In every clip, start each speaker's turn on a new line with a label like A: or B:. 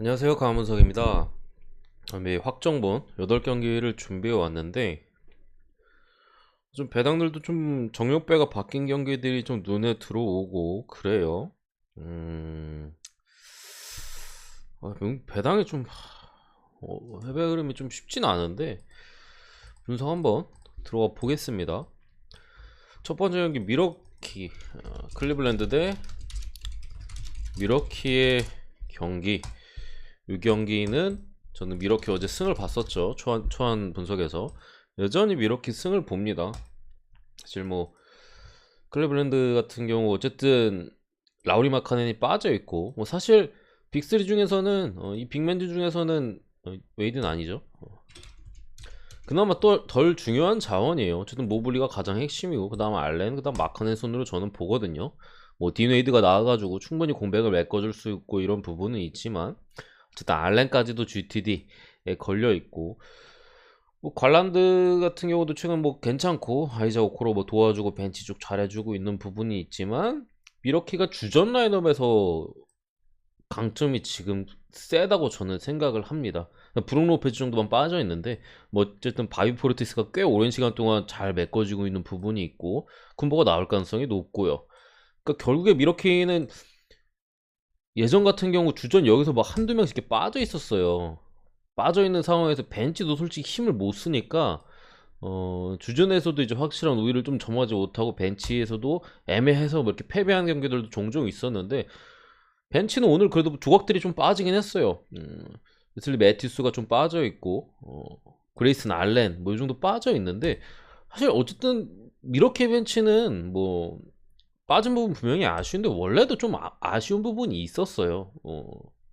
A: 안녕하세요. 강문석입니다. 매 확정본 8경기를 준비해 왔는데 좀 배당들도 좀 정력배가 바뀐 경기들이 좀 눈에 들어오고 그래요. 음, 아, 음, 배당이 좀 어, 해배 흐름이 좀 쉽진 않은데 분석 한번 들어가 보겠습니다. 첫 번째 경기 미러키 어, 클리블랜드 대 미러키의 경기 이 경기는 저는 미러키 어제 승을 봤었죠. 초안, 초안 분석에서. 여전히 미러키 승을 봅니다. 사실 뭐 클리블랜드 같은 경우 어쨌든 라우리 마카넨이 빠져 있고 뭐 사실 빅3 중에서는 어, 이 빅맨즈 중에서는 어, 웨이드는 아니죠. 어. 그나마 또 덜 중요한 자원이에요. 어쨌든 모블리가 가장 핵심이고 그 다음 알렌 그 다음 마카넨 손으로 저는 보거든요. 뭐 디웨이드가 나와가지고 충분히 공백을 메꿔줄 수 있고 이런 부분은 있지만 어쨌든 알렌까지도 GTD에 걸려 있고 뭐 관란드 같은 경우도 최근 뭐 괜찮고 아이자 오코로 뭐 도와주고 벤치 쪽 잘해주고 있는 부분이 있지만 미러키가 주전 라인업에서 강점이 지금 세다고 저는 생각을 합니다. 브룩 로페즈 정도만 빠져 있는데 뭐 어쨌든 바비 포르티스가 꽤 오랜 시간 동안 잘 메꿔지고 있는 부분이 있고 쿤버가 나올 가능성이 높고요. 그러니까 결국에 미러키는 예전 같은 경우 주전 여기서 막 한두 명씩 이렇게 빠져 있었어요. 빠져 있는 상황에서 벤치도 솔직히 힘을 못 쓰니까 어, 주전에서도 이제 확실한 우위를 좀 점하지 못하고 벤치에서도 애매해서 뭐 이렇게 패배한 경기들도 종종 있었는데 벤치는 오늘 그래도 조각들이 좀 빠지긴 했어요. 음, 웨슬리 매티스가 좀 빠져 있고 어, 그레이슨 알렌 뭐 이 정도 빠져 있는데 사실 어쨌든 미러키 벤치는 뭐 빠진 부분 분명히 아쉬운데 원래도 좀 아, 쉬운 부분이 있었어요. 어,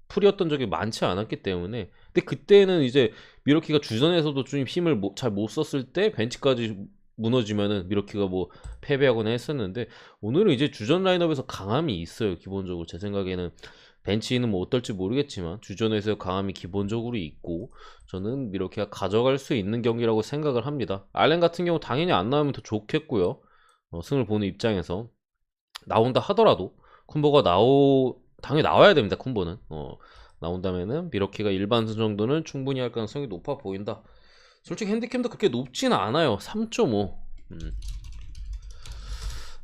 A: 풀이었던 적이 많지 않았기 때문에. 근데 그때는 이제 미러키가 주전에서도 좀 힘을 잘 못 썼을 때 벤치까지 무너지면은 미러키가 뭐 패배하거나 했었는데 오늘은 이제 주전 라인업에서 강함이 있어요. 기본적으로 제 생각에는 벤치는 뭐 어떨지 모르겠지만 주전에서 강함이 기본적으로 있고 저는 미러키가 가져갈 수 있는 경기라고 생각을 합니다. 알렌 같은 경우 당연히 안 나오면 더 좋겠고요. 어, 승을 보는 입장에서 나온다 하더라도 쿤보가 나오 당연히 나와야 됩니다. 쿤보는 어, 나온다면은 미러키가 일반승 정도는 충분히 할 가능성이 높아 보인다. 솔직히 핸디캠도 그렇게 높지는 않아요. 3.5. 음.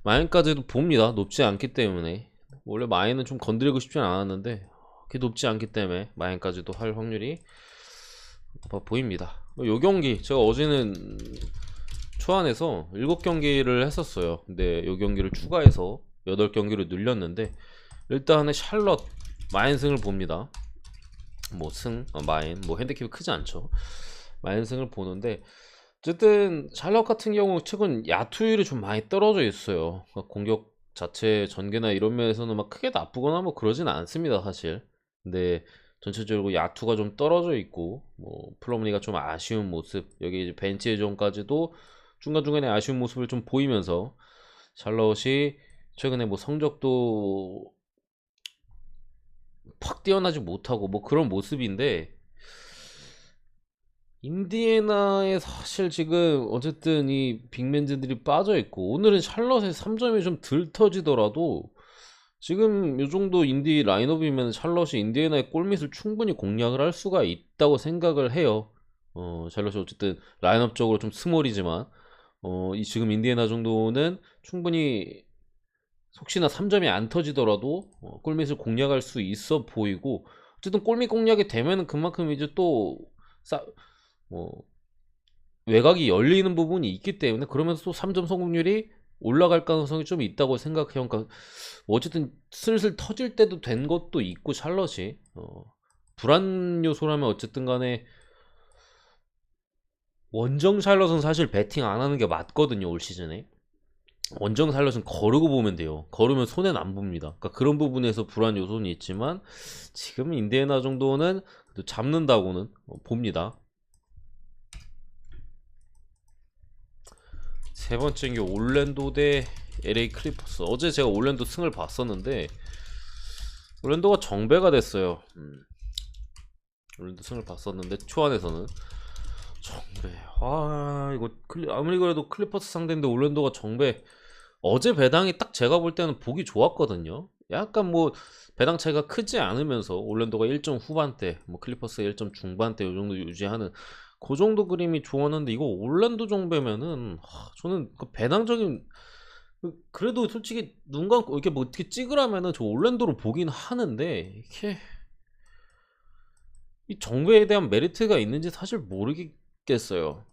A: 마인까지도 봅니다. 높지 않기 때문에 원래 마인은 좀 건드리고 싶진 않았는데 그게 높지 않기 때문에 마인까지도 할 확률이 높아 보입니다. 요 경기 제가 어제는 초안에서 7경기를 했었어요. 근데 요 경기를 추가해서 8경기를 늘렸는데 일단은 샬럿 마인승을 봅니다. 뭐 승, 어, 마인, 뭐 핸디캡이 크지 않죠. 마인승을 보는데 어쨌든 샬럿 같은 경우 최근 야투율이 좀 많이 떨어져 있어요. 그러니까 공격 자체 전개나 이런 면에서는 막 크게 나쁘거나 뭐 그러진 않습니다, 사실. 근데 전체적으로 야투가 좀 떨어져 있고 뭐 플로머니가 좀 아쉬운 모습 여기 이제 벤치 예전까지도 중간중간에 아쉬운 모습을 좀 보이면서 샬럿이 최근에 뭐 성적도 팍 뛰어나지 못하고 뭐 그런 모습인데 인디애나에 사실 지금 어쨌든 이 빅맨즈들이 빠져 있고 오늘은 샬럿의 3점이 좀 덜 터지더라도 지금 요 정도 인디 라인업이면 샬럿이 인디애나의 골밑을 충분히 공략을 할 수가 있다고 생각을 해요. 어, 샬럿이 어쨌든 라인업적으로 좀 스몰이지만 어, 이 지금 인디애나 정도는 충분히 혹시나 3점이 안 터지더라도 어, 골밑을 공략할 수 있어 보이고 어쨌든 골밑 공략이 되면 그만큼 이제 또 싸, 뭐 외곽이 열리는 부분이 있기 때문에 그러면서 또 3점 성공률이 올라갈 가능성이 좀 있다고 생각해요. 그러니까 뭐 어쨌든 슬슬 터질 때도 된 것도 있고 샬럿이 어, 불안 요소라면 어쨌든 간에 원정 샬럿은 사실 배팅 안 하는 게 맞거든요 올 시즌에 원정 살럿은 거르고 보면 돼요. 거르면 손해는 안 봅니다. 그러니까 그런 부분에서 불안 요소는 있지만 지금 인디애나 정도는 잡는다고는 봅니다. 세 번째 게 올랜도 대 LA 클리퍼스. 어제 제가 올랜도 승을 봤었는데 올랜도가 정배가 됐어요. 음. 올랜도 승을 봤었는데 초안에서는 정배. 아 이거 클리, 아무리 그래도 클리퍼스 상대인데 올랜도가 정배. 어제 배당이 딱 제가 볼 때는 보기 좋았거든요. 약간 뭐 배당 차이가 크지 않으면서 올랜도가 1점 후반대, 뭐 클리퍼스가 1점 중반대 요 정도 유지하는 그 정도 그림이 좋았는데 이거 올랜도 정도면은 하, 저는 그 배당적인 그- 그래도 솔직히 눈 감고 이렇게 뭐 어떻게 찍으라면은 저 올랜도로 보긴 하는데 이게 이 정배에 대한 메리트가 있는지 사실 모르겠어요.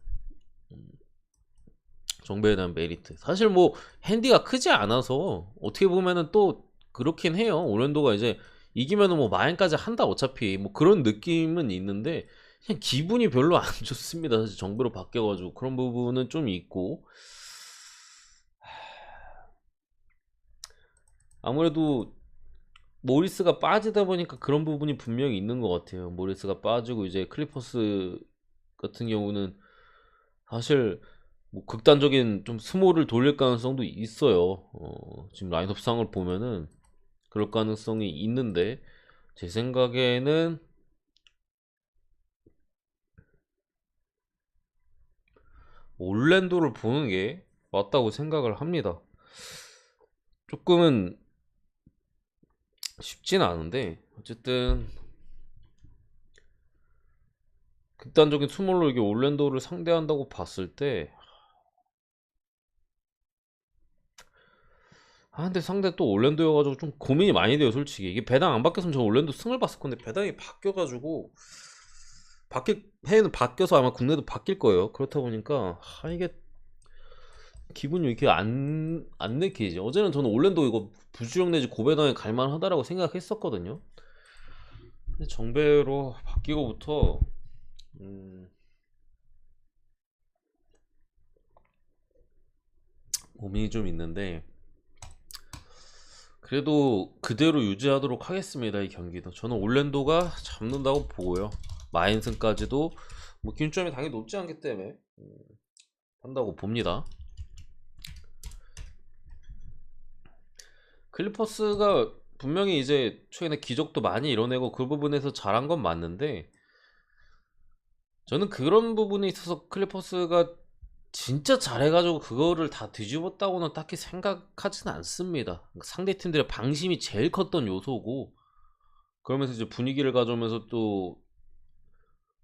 A: 음, 정배에 대한 메리트. 사실 뭐 핸디가 크지 않아서 어떻게 보면은 또 그렇긴 해요. 올랜도가 이제 이기면은 뭐 마인까지 한다 어차피 뭐 그런 느낌은 있는데 그냥 기분이 별로 안 좋습니다. 사실 정배로 바뀌어가지고 그런 부분은 좀 있고 아무래도 모리스가 빠지다 보니까 그런 부분이 분명히 있는 것 같아요. 모리스가 빠지고 이제 클리퍼스 같은 경우는 사실 뭐 극단적인 좀 스몰을 돌릴 가능성도 있어요. 어, 지금 라인업 상을 보면은 그럴 가능성이 있는데 제 생각에는 올랜도를 보는 게 맞다고 생각을 합니다. 조금은 쉽진 않은데 어쨌든 극단적인 스몰로 이게 올랜도를 상대한다고 봤을 때 아, 근데 상대 또 올랜도여가지고 좀 고민이 많이 돼요, 솔직히. 이게 배당 안 바뀌었으면 저 올랜도 승을 봤을 건데, 배당이 바뀌어가지고, 바뀔, 해외는 바뀌어서 아마 국내도 바뀔 거예요. 그렇다 보니까, 아, 이게, 기분이 이렇게 안, 안 내키지. 어제는 저는 올랜도 이거 부주력 내지 고배당에 갈만하다라고 생각했었거든요. 근데 정배로 바뀌고부터, 음, 고민이 좀 있는데, 그래도 그대로 유지하도록 하겠습니다. 이 경기도. 저는 올랜도가 잡는다고 보고요. 마인슨까지도 뭐 기준점이 당연히 높지 않기 때문에 음, 한다고 봅니다. 클리퍼스가 분명히 이제 최근에 기적도 많이 이뤄내고 그 부분에서 잘한 건 맞는데 저는 그런 부분에 있어서 클리퍼스가 진짜 잘해가지고 그거를 다 뒤집었다고는 딱히 생각하진 않습니다. 상대 팀들의 방심이 제일 컸던 요소고 그러면서 이제 분위기를 가져오면서 또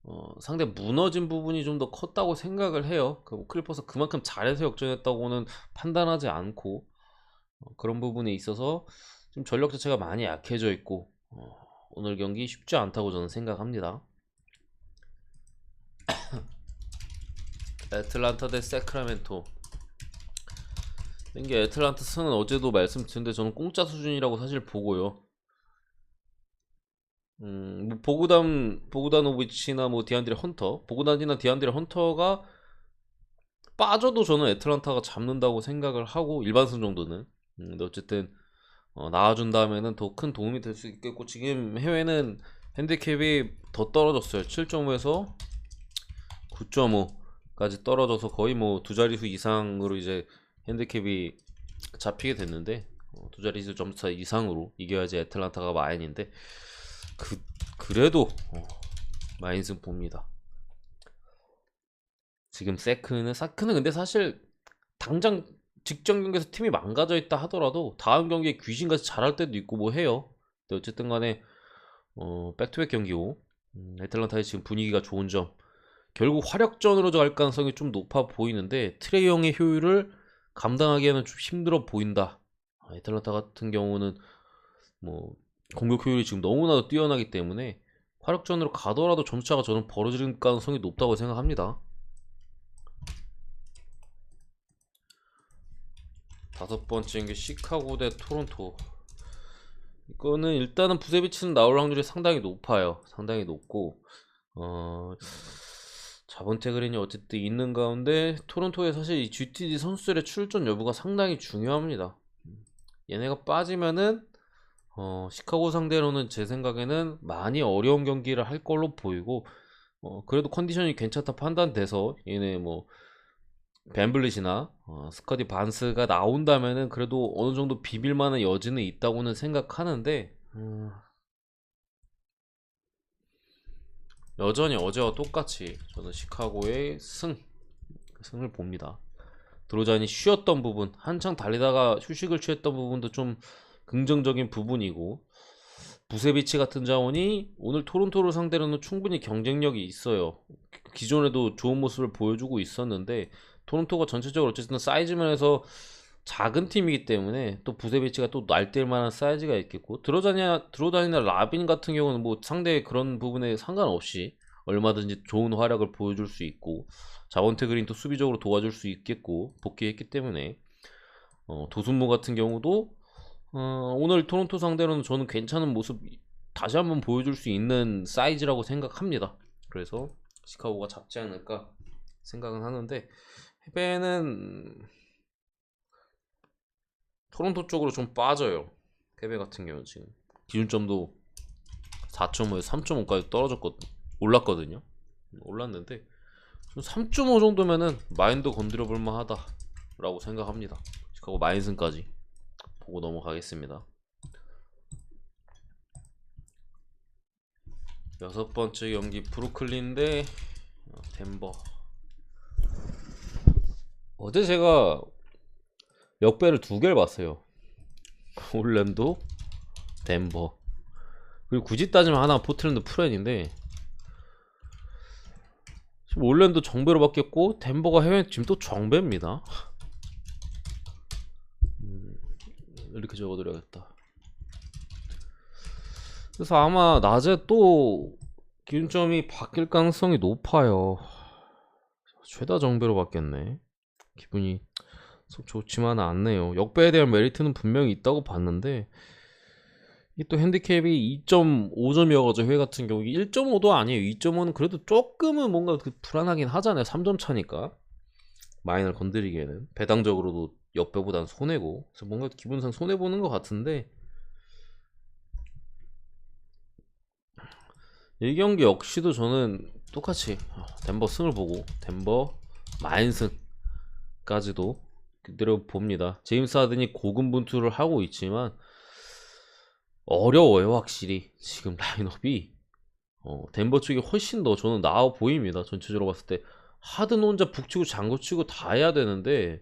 A: 어, 상대 무너진 부분이 좀 더 컸다고 생각을 해요. 그 클리퍼스 그만큼 잘해서 역전했다고는 판단하지 않고 어, 그런 부분에 있어서 좀 전력 자체가 많이 약해져 있고 어, 오늘 경기 쉽지 않다고 저는 생각합니다. 애틀란타 대 세크라멘토 이게 애틀란타 승은 어제도 말씀드렸는데 저는 공짜 수준이라고 사실 보고요. 음, 뭐 보그단 보그다노비치나 뭐 디안드레 헌터, 보그단이나 디안드레 헌터가 빠져도 저는 애틀란타가 잡는다고 생각을 하고 일반승 정도는. 음, 근데 어쨌든 어, 나와준다면은 더큰 도움이 될 수 있겠고 지금 해외는 핸디캡이 더 떨어졌어요. 7.5에서 9.5 까지 떨어져서 거의 뭐 두 자릿수 이상으로 이제 핸디캡이 잡히게 됐는데 어, 두 자릿수 점차 이상으로 이겨야지 애틀란타가 마인인데 그 그래도 어, 마인승 봅니다. 지금 세크는 사크는 근데 사실 당장 직전 경기에서 팀이 망가져 있다 하더라도 다음 경기에 귀신같이 잘할 때도 있고 뭐 해요. 근데 어쨌든 간에 어, 백투백 경기고 음, 애틀란타의 지금 분위기가 좋은 점 결국 화력전으로 갈 가능성이 좀 높아 보이는데 트레이 형의 효율을 감당하기에는 좀 힘들어 보인다. 아, 애틀란타 같은 경우는 뭐 공격 효율이 지금 너무나도 뛰어나기 때문에 화력전으로 가더라도 점차가 저는 벌어질 가능성이 높다고 생각합니다. 다섯 번째인 게 시카고 대 토론토. 이거는 일단은 부세비치는 나올 확률이 상당히 높아요. 상당히 높고 어 자본테 그린이 어쨌든 있는 가운데 토론토에 사실 이 GTD 선수들의 출전 여부가 상당히 중요합니다. 얘네가 빠지면은 어, 시카고 상대로는 제 생각에는 많이 어려운 경기를 할 걸로 보이고 어, 그래도 컨디션이 괜찮다 판단돼서 얘네 뭐 벤블릿이나 어, 스커디 반스가 나온다면은 그래도 어느 정도 비빌 만한 여지는 있다고는 생각하는데 음, 여전히 어제와 똑같이 저는 시카고의 승 승을 봅니다. 드로잔이 쉬었던 부분 한창 달리다가 휴식을 취했던 부분도 좀 긍정적인 부분이고 부세비치 같은 자원이 오늘 토론토를 상대로는 충분히 경쟁력이 있어요. 기존에도 좋은 모습을 보여주고 있었는데 토론토가 전체적으로 어쨌든 사이즈 면에서 작은 팀이기 때문에 또 부세비치가 또 날뛸 만한 사이즈가 있겠고 들어다니나 들어다니는 라빈 같은 경우는 뭐 상대 그런 부분에 상관없이 얼마든지 좋은 활약을 보여줄 수 있고 자원테 그린도 수비적으로 도와줄 수 있겠고 복귀했기 때문에 어, 도순모 같은 경우도 어, 오늘 토론토 상대로는 저는 괜찮은 모습 다시 한번 보여줄 수 있는 사이즈라고 생각합니다. 그래서 시카고가 잡지 않을까 생각은 하는데 해배는 토론토 쪽으로 좀 빠져요. 해배 같은 경우 지금 기준점도 4.5에서 3.5까지 떨어졌거든 올랐거든요. 올랐는데 3.5 정도면은 마인드 건드려 볼 만하다라고 생각합니다. 시카고 마인슨까지 보고 넘어가겠습니다. 여섯 번째 경기 브루클린 대 어, 덴버. 어제 제가 역배를 두 개를 봤어요. 올랜도, 덴버. 그리고 굳이 따지면 하나 포틀랜드 프렌인데 지금 올랜도 정배로 바뀌었고 덴버가 해외 지금 또 정배입니다. 음, 이렇게 적어드려야겠다. 그래서 아마 낮에 또 기준점이 바뀔 가능성이 높아요. 최다 정배로 바뀌었네. 기분이 속 좋지만은 않네요. 역배에 대한 메리트는 분명히 있다고 봤는데 이게 또 핸디캡이 2.5점이어가지고 회 같은 경우 1.5도 아니에요. 2.5는 그래도 조금은 뭔가 그 불안하긴 하잖아요. 3점 차니까 마인을 건드리기에는 배당적으로도 역배보단 손해고 그래서 뭔가 기분상 손해 보는 것 같은데 이 경기 역시도 저는 똑같이 어, 덴버 승을 보고 덴버 마인승까지도 그대로 봅니다. 제임스 하든이 고군분투를 하고 있지만 어려워요 확실히 지금 라인업이 어, 덴버 쪽이 훨씬 더 저는 나아 보입니다. 전체적으로 봤을 때 하든 혼자 북치고 장구치고 다 해야 되는데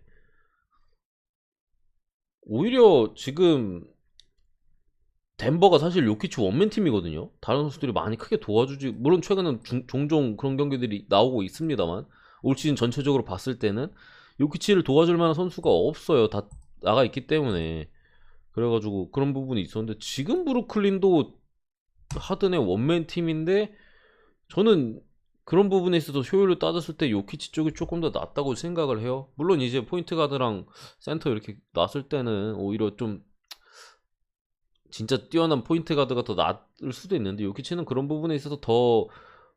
A: 오히려 지금 덴버가 사실 요키치 원맨 팀이거든요. 다른 선수들이 많이 크게 도와주지. 물론 최근엔 중- 종종 그런 경기들이 나오고 있습니다만 올 시즌 전체적으로 봤을 때는 요키치를 도와줄 만한 선수가 없어요. 다 나가 있기 때문에 그래가지고 그런 부분이 있었는데 지금 브루클린도 하든의 원맨 팀인데 저는 그런 부분에 있어서 효율을 따졌을 때 요키치 쪽이 조금 더 낫다고 생각을 해요. 물론 이제 포인트 가드랑 센터 이렇게 놨을 때는 오히려 좀 진짜 뛰어난 포인트 가드가 더 나을 수도 있는데 요키치는 그런 부분에 있어서 더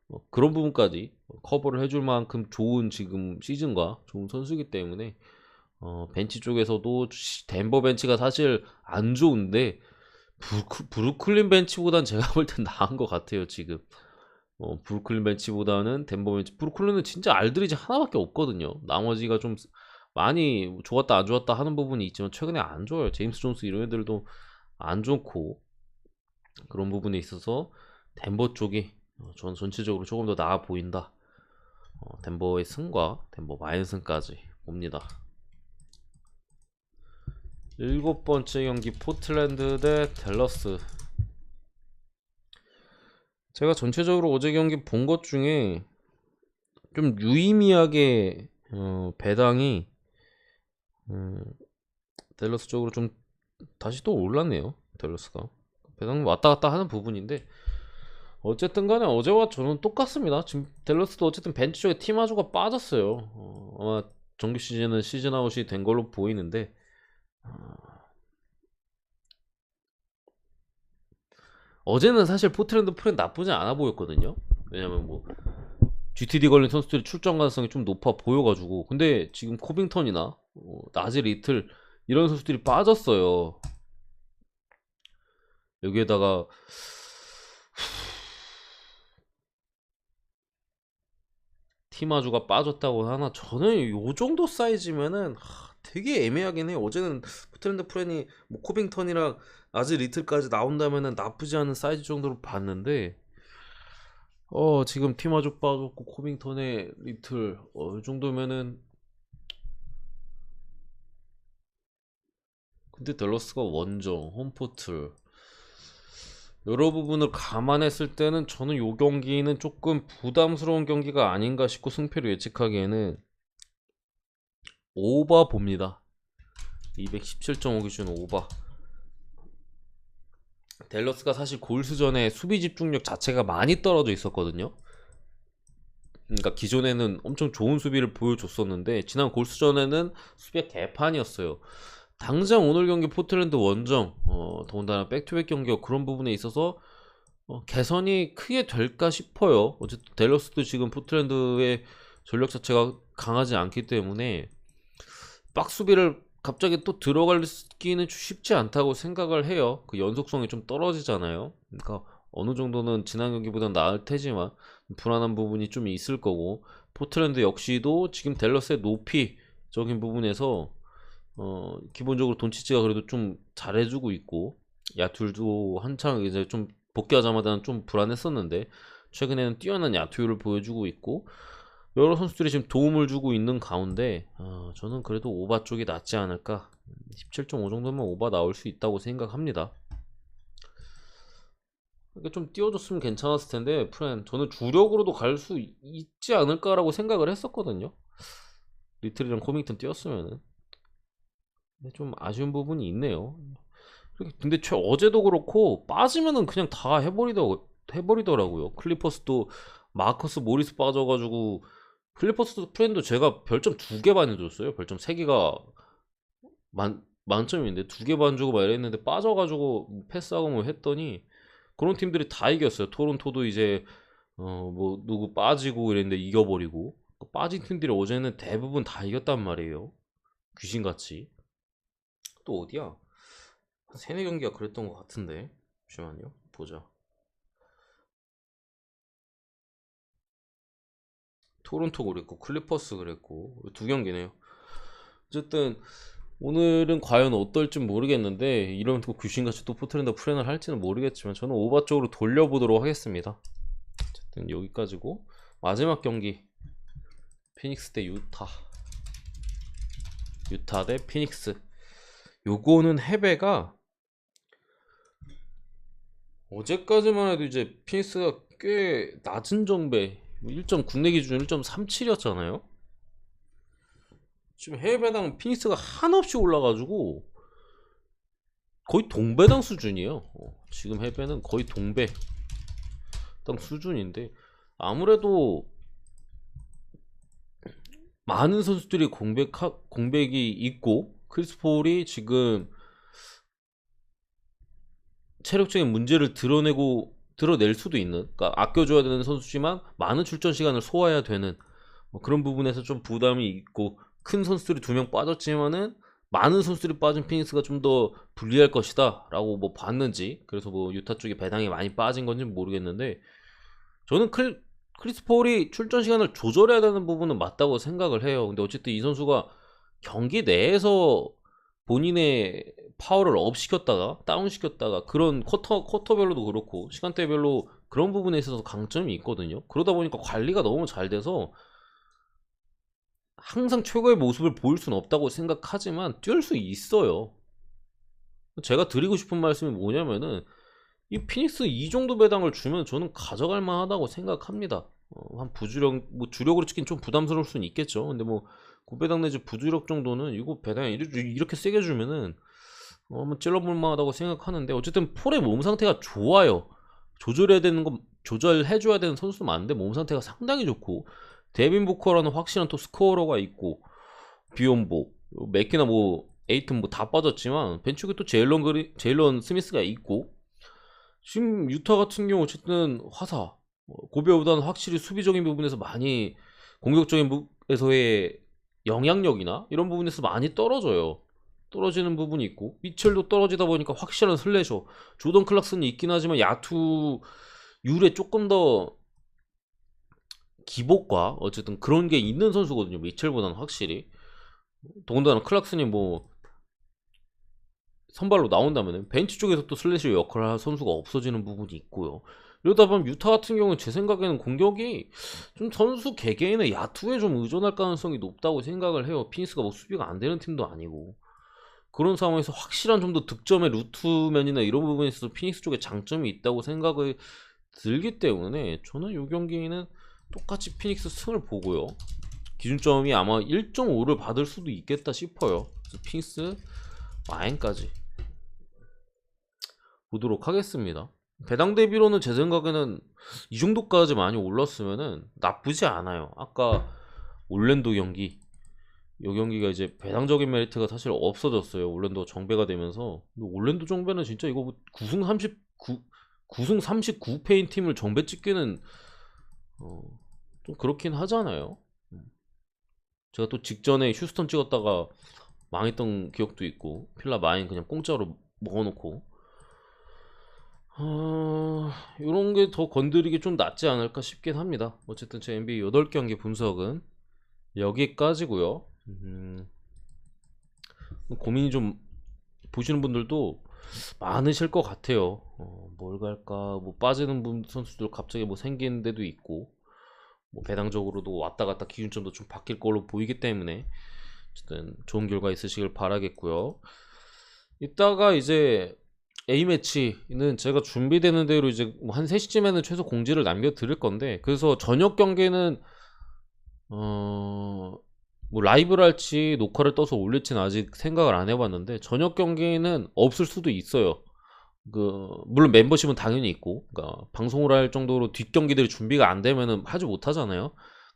A: 어, 그런 부분까지 커버를 해줄 만큼 좋은 지금 시즌과 좋은 선수이기 때문에 어, 벤치 쪽에서도 시- 덴버 벤치가 사실 안 좋은데 브루크, 브루 클린 벤치보단 제가 볼 땐 나은 것 같아요 지금. 어, 브루클린 벤치보다는 덴버 벤치 브루클린은 진짜 알드리지 하나밖에 없거든요. 나머지가 좀 많이 좋았다 안 좋았다 하는 부분이 있지만 최근에 안 좋아요. 제임스 존스 이런 애들도 안 좋고 그런 부분에 있어서 덴버 쪽이 어, 전 전체적으로 조금 더 나아 보인다. 어, 덴버의 승과 덴버 마인승까지 봅니다. 일곱 번째 경기 포틀랜드 대 댈러스. 제가 전체적으로 어제 경기 본 것 중에 좀 유의미하게 어, 배당이 음, 댈러스 쪽으로 좀 다시 또 올랐네요. 댈러스가 배당 왔다 갔다 하는 부분인데 어쨌든 간에 어제와 저는 똑같습니다. 지금 댈러스도 어쨌든 벤치 쪽에 팀아주가 빠졌어요. 어, 아마 정규 시즌은 시즌 아웃이 된 걸로 보이는데 어, 어제는 사실 포트랜드 프렌 나쁘지 않아 보였거든요. 왜냐면 뭐 GTD 걸린 선수들이 출전 가능성이 좀 높아 보여가지고 근데 지금 코빙턴이나 어, 나즈 리틀 이런 선수들이 빠졌어요. 여기에다가 티마주가 빠졌다고 하나? 저는 요 정도 사이즈면은 하, 되게 애매하긴 해요. 어제는 포트랜드 프렌이 뭐 코빙턴이랑 아즈 리틀까지 나온다면은 나쁘지 않은 사이즈 정도로 봤는데 어 지금 티마주 빠졌고 코빙턴의 리틀 어, 이 정도면은. 근데 댈러스가 원정, 홈포트 여러 부분을 감안했을 때는 저는 이 경기는 조금 부담스러운 경기가 아닌가 싶고 승패를 예측하기에는 오버 봅니다. 217.5 기준 오버. 댈러스가 사실 골수전에 수비 집중력 자체가 많이 떨어져 있었거든요. 그러니까 기존에는 엄청 좋은 수비를 보여줬었는데 지난 골수전에는 수비가 개판이었어요. 당장 오늘 경기 포틀랜드 원정, 어, 더군다나 백투백 경기가 그런 부분에 있어서 어, 개선이 크게 될까 싶어요. 어쨌든 댈러스도 지금 포틀랜드의 전력 자체가 강하지 않기 때문에 박 수비를 갑자기 또 들어가기는 쉽지 않다고 생각을 해요. 그 연속성이 좀 떨어지잖아요. 그러니까 어느 정도는 지난 경기보다 나을 테지만 불안한 부분이 좀 있을 거고 포틀랜드 역시도 지금 댈러스의 높이적인 부분에서 어 기본적으로 돈치치가 그래도 좀 잘해주고 있고 야툴도 한창 이제 좀 복귀하자마자는 좀 불안했었는데 최근에는 뛰어난 야투율을 보여주고 있고 여러 선수들이 지금 도움을 주고 있는 가운데 어, 저는 그래도 오바 쪽이 낫지 않을까. 17.5 정도면 오바 나올 수 있다고 생각합니다. 좀 띄워줬으면 괜찮았을 텐데 프렌 저는 주력으로도 갈 수 있지 않을까라고 생각을 했었거든요. 리틀이랑 코밍턴 띄웠으면은 좀 아쉬운 부분이 있네요 근데 최 어제도 그렇고 빠지면은 그냥 다 해버리더 해버리더라고요 클리퍼스도 마커스 모리스 빠져가지고 클리퍼스 프렌도 제가 별점 두 개 반 해줬어요. 별점 세 개가 만 만점인데 두 개 반 주고 막 이랬는데 빠져가지고 패스하고 뭐 했더니 그런 팀들이 다 이겼어요. 토론토도 이제 어 뭐 누구 빠지고 이랬는데 이겨버리고 빠진 팀들이 어제는 대부분 다 이겼단 말이에요. 귀신같이 또 어디야? 한 세네 경기가 그랬던 것 같은데 잠시만요. 보자. 토론토 그랬고 클리퍼스 그랬고 두 경기네요. 어쨌든 오늘은 과연 어떨지 모르겠는데 이런 또 귀신같이 또 포트랜드 프렌을 할지는 모르겠지만 저는 오바 쪽으로 돌려보도록 하겠습니다. 어쨌든 여기까지고 마지막 경기 피닉스 대 유타 유타 대 피닉스 요거는 해배가 어제까지만 해도 이제 피닉스가 꽤 낮은 정배 1점 국내 기준 1.37이었잖아요. 지금 해외 배당 피닉스가 한없이 올라가지고 거의 동배당 수준이에요. 어, 지금 해배는 거의 동배당 수준인데 아무래도 많은 선수들이 공백 공백이 있고 크리스 폴이 지금 체력적인 문제를 드러내고 드러낼 수도 있는 그러니까 아껴줘야 되는 선수지만 많은 출전 시간을 소화해야 되는 뭐 그런 부분에서 좀 부담이 있고 큰 선수들이 두 명 빠졌지만은 많은 선수들이 빠진 피닉스가 좀 더 불리할 것이다 라고 뭐 봤는지 그래서 뭐 유타 쪽에 배당이 많이 빠진 건지 모르겠는데 저는 클, 크리스 폴이 출전 시간을 조절해야 되는 부분은 맞다고 생각을 해요. 근데 어쨌든 이 선수가 경기 내에서 본인의 파워를 업 시켰다가 다운 시켰다가 그런 쿼터 쿼터별로도 그렇고 시간대별로 그런 부분에 있어서 강점이 있거든요. 그러다 보니까 관리가 너무 잘 돼서 항상 최고의 모습을 보일 수는 없다고 생각하지만 뛸 수 있어요. 제가 드리고 싶은 말씀이 뭐냐면은 이 피닉스 이 정도 배당을 주면 저는 가져갈 만하다고 생각합니다. 어, 한 부주력 뭐 주력으로 치긴 좀 부담스러울 수는 있겠죠. 근데 뭐 고배당 내지 부주력 정도는 이거 배당 이렇게, 세게 주면은 어, 뭐 찔러볼 만하다고 생각하는데 어쨌든 폴의 몸 상태가 좋아요. 조절해야 되는 거 조절해줘야 되는 선수도 많은데 몸 상태가 상당히 좋고 데빈 보커라는 확실한 또 스코어러가 있고 비욘보 맥키나 뭐 에이튼 뭐 다 빠졌지만 벤축에 또 제일런 그리 제일런 스미스가 있고 지금 유타 같은 경우 어쨌든 화사 고베보다는 확실히 수비적인 부분에서 많이 공격적인 부분에서의 영향력이나 이런 부분에서 많이 떨어져요. 떨어지는 부분이 있고 미첼도 떨어지다 보니까 확실한 슬래셔 조던 클락슨이 있긴 하지만 야투 율에 조금 더 기복과 어쨌든 그런 게 있는 선수거든요 미첼보다는 확실히. 더군다나 클락슨이 뭐 선발로 나온다면 벤치 쪽에서 또 슬래셔 역할을 할 선수가 없어지는 부분이 있고요 이러다 보면 유타 같은 경우는 제 생각에는 공격이 좀 선수 개개인의 야투에 좀 의존할 가능성이 높다고 생각을 해요 피니스가 뭐 수비가 안 되는 팀도 아니고 그런 상황에서 확실한 좀 더 득점의 루트면이나 이런 부분에 있어서 피닉스 쪽에 장점이 있다고 생각을 들기 때문에 저는 이 경기는 똑같이 피닉스 승을 보고요. 기준점이 아마 1.5를 받을 수도 있겠다 싶어요. 피닉스 마인까지 보도록 하겠습니다. 배당 대비로는 제 생각에는 이 정도까지 많이 올랐으면은 나쁘지 않아요. 아까 올랜도 경기 이 경기가 이제 배당적인 메리트가 사실 없어졌어요. 올랜도 정배가 되면서 올랜도 정배는 진짜 이거 뭐 9승 39 9승 39패인 팀을 정배 찍기는 어, 좀 그렇긴 하잖아요. 음. 제가 또 직전에 휴스턴 찍었다가 망했던 기억도 있고 필라 마인 그냥 공짜로 먹어놓고 어, 이런 게 더 건드리기 좀 낫지 않을까 싶긴 합니다. 어쨌든 제 NBA 8경기 분석은 여기까지고요. 음, 고민이 좀 보시는 분들도 많으실 것 같아요. 어, 뭘 갈까? 뭐 빠지는 분 선수들 갑자기 뭐 생기는 데도 있고 뭐 배당적으로도 왔다 갔다 기준점도 좀 바뀔 걸로 보이기 때문에 어쨌든 좋은 결과 있으시길 바라겠고요. 이따가 이제 A매치는 제가 준비되는 대로 이제 뭐한 3시쯤에는 최소 공지를 남겨 드릴 건데 그래서 저녁 경기는 어... 뭐 라이브를 할지 녹화를 떠서 올릴지는 아직 생각을 안 해봤는데 저녁 경기는 없을 수도 있어요. 그 물론 멤버십은 당연히 있고, 그러니까 방송을 할 정도로 뒷 경기들이 준비가 안 되면은 하지 못하잖아요.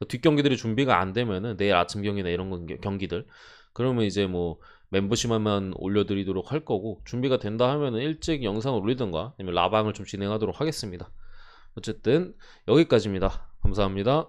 A: 뒷 경기들이 준비가 안 되면은 내일 아침 경기나 이런 건- 경기들 그러면 이제 뭐 멤버십만 올려드리도록 할 거고 준비가 된다 하면은 일찍 영상을 올리던가 아니면 라방을 좀 진행하도록 하겠습니다. 어쨌든 여기까지입니다. 감사합니다.